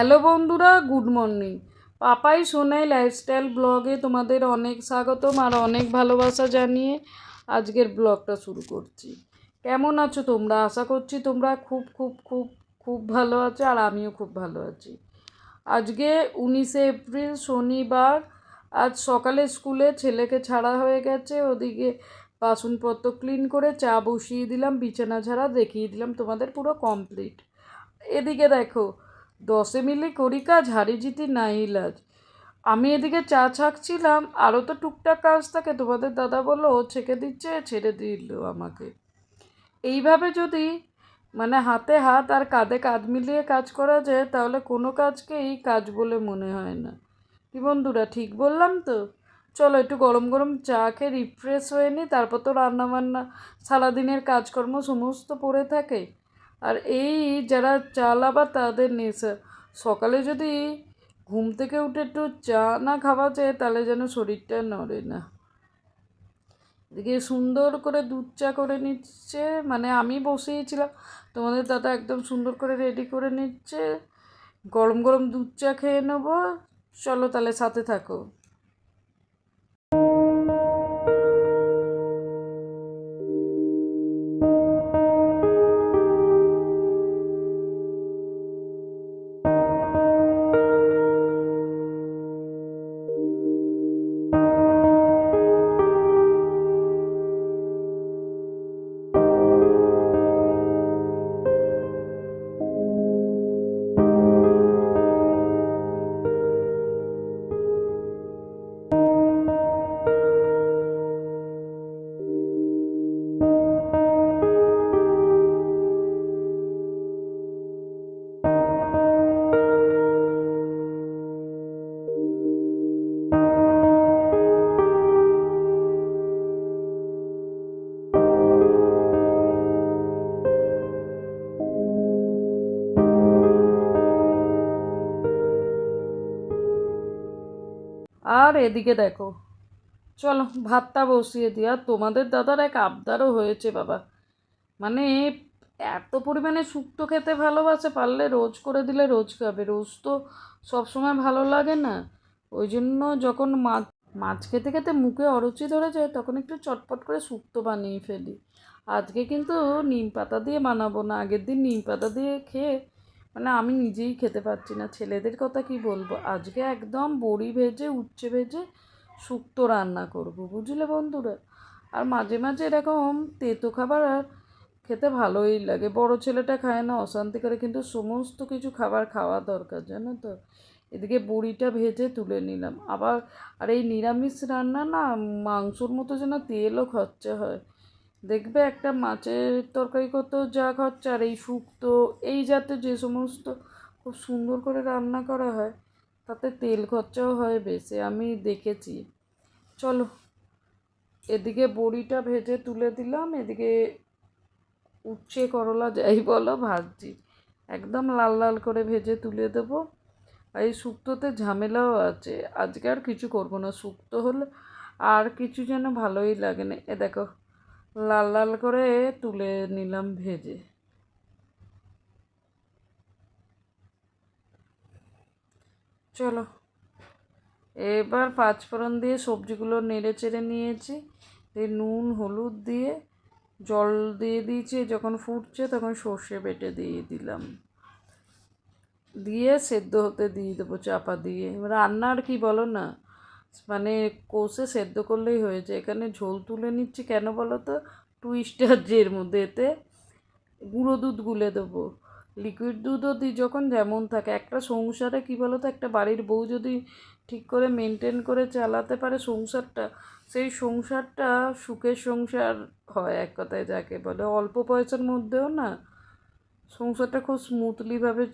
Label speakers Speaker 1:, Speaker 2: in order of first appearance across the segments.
Speaker 1: Hello বন্ধুরা, good morning. Papai Sonai lifestyle ব্লগে তোমাদের অনেক স্বাগতম আর অনেক ভালোবাসা জানিয়ে আজকের ব্লগটা শুরু করছি। কেমন আছো তোমরা? আশা করছি তোমরা খুব খুব খুব খুব ভালো আছো আর আমিও খুব ভালো আছি। আজকে উনিশে এপ্রিল, শনিবার, আজ সকালে স্কুলে ছেলেকে ছাড়া হয়ে গেছে। ওদিকে বাসনপত্র ক্লিন করে চা বসিয়ে দিলাম, বিছানা ছাড়া দেখিয়ে দিলাম, তোমাদের পুরো কমপ্লিট এদিকে দেখো দশে মিলে করি কাজ, হারি জিতি নাই ইলাজ। আমি এদিকে চা ছাকছিলাম আরও তো টুকটাক কাজ থাকে, তোমাদের দাদা বলল ছেঁকে দিচ্ছে, ছেড়ে দিল আমাকে। এইভাবে যদি মানে হাতে হাত আর কাঁধে কাঁধ মিলিয়ে কাজ করা যায়, তাহলে কোনো কাজকেই কাজ বলে মনে হয় না। কি বন্ধুরা, ঠিক বললাম তো? চলো একটু গরম গরম চা খেয়ে রিফ্রেশ হয়ে নিই তারপর তো রান্নাবান্না, সারাদিনের কাজকর্ম সমস্ত পড়ে থাকে। আর এই যারা চা চালাবা তাদের নেশা। সকালে যদি ঘুম থেকে উঠে একটু চা না খাওয়া যায়, তাহলে যেন শরীরটা নড়ে না। এদিকে সুন্দর করে দুধ চা করে নিচ্ছে। মানে আমি বসিয়েছিলাম, তোমাদের দাদা একদম সুন্দর করে রেডি করে নিচ্ছে। গরম গরম দুধ চা খেয়ে নেব। চলো তাহলে সাথে থাকো। আর এদিকে দেখো। চলো, ভাতটা বসিয়ে দিই। আর তোমাদের দাদার এক আবদারও হয়েছে, বাবা। মানে এত পরিমাণে শুক্তো খেতে ভালোবাসে, পারলে রোজ করে দিলে রোজ খাবে। রোজ তো সবসময় ভালো লাগে না। ওই জন্য যখন মাছ মাছ খেতে খেতে মুখে অরুচি ধরে যায়, তখন একটু চটপট করে শুক্তো বানিয়ে ফেলি। আজকে কিন্তু নিম পাতা দিয়ে বানাবো না। আগের দিন নিম পাতা দিয়ে খেয়ে মানে আমি নিজেই খেতে পারছি না। ছেলেদের কথা কি বলব? আজকে একদম বড়ি ভেজে, উচ্ছে ভেজে শুক্তো রান্না করব, বুঝলে বন্ধুরা? আর মাঝে মাঝে এরকম তেতো খাবার আর খেতে ভালোই লাগে। বড় ছেলেটা খায় না, অশান্তি করে, কিন্তু সমস্ত কিছু খাবার খাওয়া দরকার, জানো তো? এদিকে বড়িটা ভেজে তুলে নিলাম। আবার, আর এই নিরামিষ রান্না না, মাংসর মতো যেন তেলও খরচা হয়। দেখবে একটা মাছের তরকারি করতেও যা খরচা আর এই শুক্তো, এই জাতীয় যে সমস্ত খুব সুন্দর করে রান্না করা হয়, তাতে তেল খরচাও হয় বেশি, আমি দেখেছি। চলো, এদিকে বড়িটা ভেজে তুলে দিলাম, এদিকে উচ্ছে, করলা, যাই বলো ভাজছি। একদম লাল লাল করে ভেজে তুলে দেবো। আর এই শুক্তোতে ঝামেলাও আছে, আজকে আর কিছু করব না, শুক্তো হলে আর কিছু যেন ভালোই লাগে না। এ দেখো লাল লাল করে তুলে নিলাম ভেজে। চলো, এবার পাঁচফোড়ন দিয়ে সবজিগুলো নেড়ে চেড়ে নিয়েছি, দিয়ে নুন, হলুদ দিয়ে জল দিয়ে দিয়েছি, যখন ফুটছে তখন সর্ষে বেটে দিয়ে দিলাম। দিয়ে সেদ্ধ হতে দিয়ে দেবো চাপা দিয়ে। রান্নার কি বলো না? মানে কষে সেদ্ধ করলেই হয়েছে এখানে ঝোল তুলে নিচ্ছি কেন বলো তো টুইস্টার জের মধ্যে এতে। গুঁড়ো দুধ গুলে দেবো। লিকুইড দুধও দিই যখন যেমন থাকে। একটা সংসারে কী বলো তো একটা বাড়ির বউ যদি ঠিক করে মেনটেন করে চালাতে পারে সংসারটা, সেই সংসারটা সুখের সংসার হয় এক কথায় যাকে বলে। অল্প পয়সার মধ্যেও না সংসারটা খুব স্মুথলিভাবে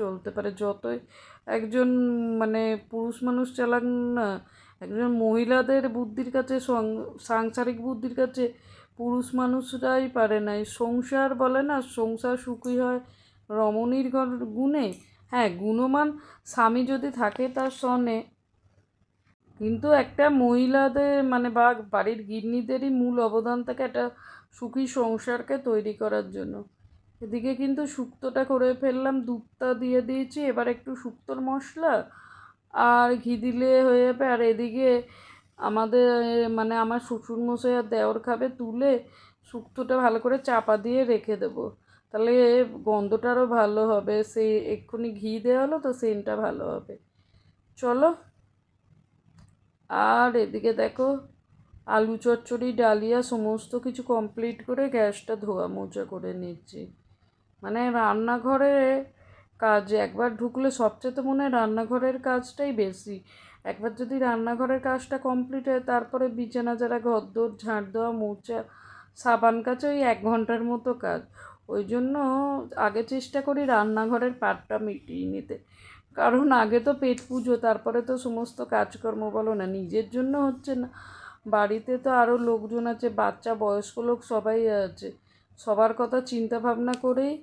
Speaker 1: চলতে পারে। যতই একজন মানে পুরুষ মানুষ চালাক না একজন মহিলাদের বুদ্ধির কাছে সাংসারিক বুদ্ধির কাছে পুরুষ মানুষরাই পারে না। সংসার বলে না, সংসার সুখী হয় রমণীর গুণে। হ্যাঁ গুণমান স্বামী যদি থাকে তার সনে। কিন্তু একটা মহিলাদের মানে বা, বাড়ির গিন্নিদেরই মূল অবদান থাকে একটা সুখী সংসারকে তৈরি করার জন্য। এদিকে কিন্তু শুক্তোটা করে ফেললাম, দুধটা দিয়ে দিয়েছি, এবার একটু শুক্তোর মশলা আর ঘি দিলে হয়ে যাবে। আর এদিকে আমাদের মানে আমার শ্বশুর মশাই আর দেওর খাবে, তুলে শুক্তোটা ভালো করে চাপা দিয়ে রেখে দেবো। তাহলে গন্ধটা আরও ভালো হবে। সেই এক্ষুনি ঘি দেওয়া হলো তো সেন্টটা ভালো হবে। চলো। আর এদিকে দেখো, আলু চচ্চড়ি, ডালিয়া সমস্ত কিছু কমপ্লিট করে গ্যাসটা ধোয়া মোচা করে নিচ্ছি। মানে রান্নাঘরে কাজ। একবার ঢুকলে সবচেয়ে তো মনে হয় রান্নাঘরের কাজটাই বেশি। একবার যদি রান্নাঘরের কাজটা কমপ্লিট হয়, তারপরে বিছানা, যারা ঘর ঘরদোর, ঝাঁট দেওয়া মোচা সাবান কাচা, ওই এক ঘণ্টার মতো কাজ। ওই জন্য আগে চেষ্টা করি রান্নাঘরের পাটটা মিটিয়ে নিতে। কারণ আগে তো পেট পুজো, তারপরে তো সমস্ত কাজকর্ম বলো না। নিজের জন্য হচ্ছে না। বাড়িতে তো আরও লোকজন আছে, বাচ্চা, বয়স্ক লোক সবাই আছে। সবার কথা চিন্তা ভাবনা করেই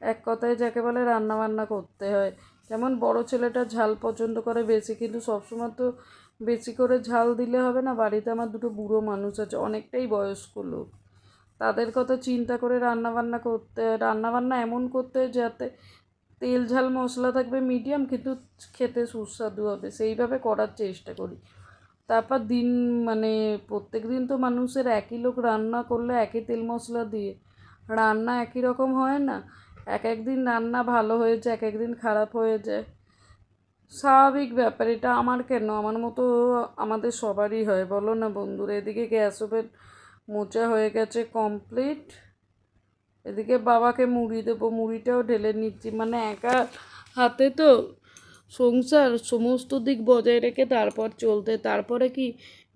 Speaker 1: এক কথায় যাকে বলে রান্না বান্না করতে হয়। যেমন বড় ছেলেটা ঝাল পছন্দ করে বেশি, কিন্তু সবসময় তো বেশি করে ঝাল দিলে হবে না? বাড়িতে আমার দুটো বুড়ো মানুষ আছে, অনেকটাই বয়স্ক লোক। তাদের কথা চিন্তা করে রান্না বান্না করতে হয় রান্না বান্না এমন করতে হয় যাতে তেল, ঝাল, মশলা থাকবে মিডিয়াম, কিন্তু খেতে সুস্বাদু হবে। সেইভাবে করার চেষ্টা করি। তারপর দিন মানে প্রত্যেক দিন তো মানুষের একই লোক রান্না করলে একই তেল, মশলা দিয়ে রান্না একই রকম হয় না? এক এক দিন রান্না ভালো হয়ে যায়, এক এক দিন খারাপ হয়ে যায়। স্বাভাবিক ব্যাপার, এটা আমার কেন? আমার মতো আমাদের সবারই হয়, বলো না বন্ধুরা? এদিকে গ্যাস ওভেন মোচা হয়ে গেছে কমপ্লিট এদিকে বাবাকে মুড়ি দেবো, মুড়িটাও ঢেলে নিচ্ছি। মানে একা হাতে তো সংসার সমস্ত দিক বজায় রেখে তারপর চলতে। তারপরে কি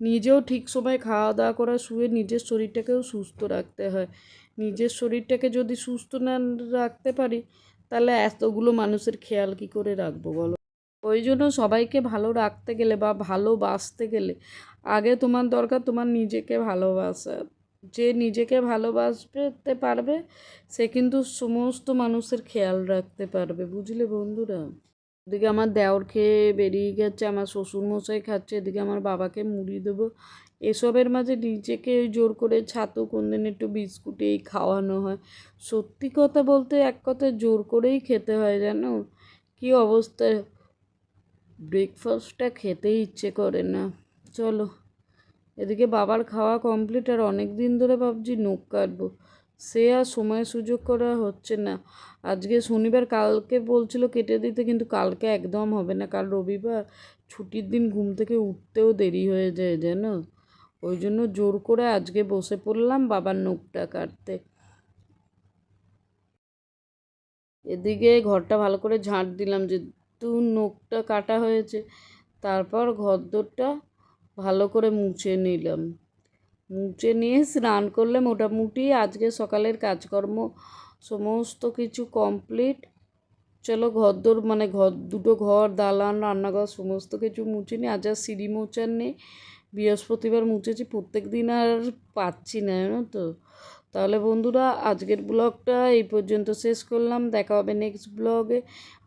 Speaker 1: নিজেও ঠিক সময় খাওয়া দাওয়া করা শুয়ে নিজের শরীরটাকেও সুস্থ রাখতে হয়। নিজের শরীরটাকে যদি সুস্থ না রাখতে পারি, তাহলে এতগুলো মানুষের খেয়াল কি করে রাখব বলো? ওই জন্য সবাইকে ভালো রাখতে গেলে বা ভালোবাসতে গেলে আগে তোমার দরকার তোমার নিজেকে ভালোবাসা। যে নিজেকে ভালোবাসতে পারবে, সে কিন্তু সমস্ত মানুষের খেয়াল রাখতে পারবে, বুঝলে বন্ধুরা? এদিকে আমার দেওর খেয়ে বেরিয়ে গেছে, আমার শ্বশুরমশাই খাচ্ছে, এদিকে আমার বাবাকে মুড়ি দেবো। এসবের মাঝে নিজেকে জোর করে ছাতু কোন কোনদিন একটু বিস্কুট এই খাওয়ানো হয়। সত্যি কথা বলতে এক কথায় জোর করেই খেতে হয়, জানো? কী অবস্থায় ব্রেকফাস্টটা খেতেই ইচ্ছে করে না। চলো, এদিকে বাবার খাওয়া কমপ্লিট আর অনেক দিন ধরে ভাবছি নখ কাটবো। সে আর সময় সুযোগ করা হচ্ছে না। আজকে শনিবার কালকে বলছিল কেটে দিতে, কিন্তু কালকে একদম হবে না। কাল রবিবার ছুটির দিন ঘুম থেকে উঠতেও দেরি হয়ে যায় যেন ওই জন্য জোর করে আজকে বসে পড়লাম বাবার নখটা কাটতে। এদিকে ঘরটা ভালো করে ঝাঁট দিলাম, যেহেতু নখটা কাটা হয়েছে, তারপর ঘরদোরটা ভালো করে মুছে নিলাম। মুছে নিয়ে স্নান করলে মোটামুটি আজকে সকালের কাজকর্ম সমস্ত কিছু কমপ্লিট। চলো ঘরদোর মানে ঘর, দুটো ঘর, দালান, রান্নাঘর সমস্ত কিছু মুছে নিই আজ আর সিঁড়ি মোচার নেই। বৃহস্পতিবার মুছেছি প্রত্যেক দিন আর পাচ্ছি না, জানো তো। তাহলে বন্ধুরা, আজকের ব্লগটা এই পর্যন্ত শেষ করলাম। দেখা হবে নেক্সট ব্লগে।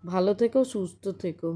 Speaker 1: ভালো থেকো, সুস্থ থেকো।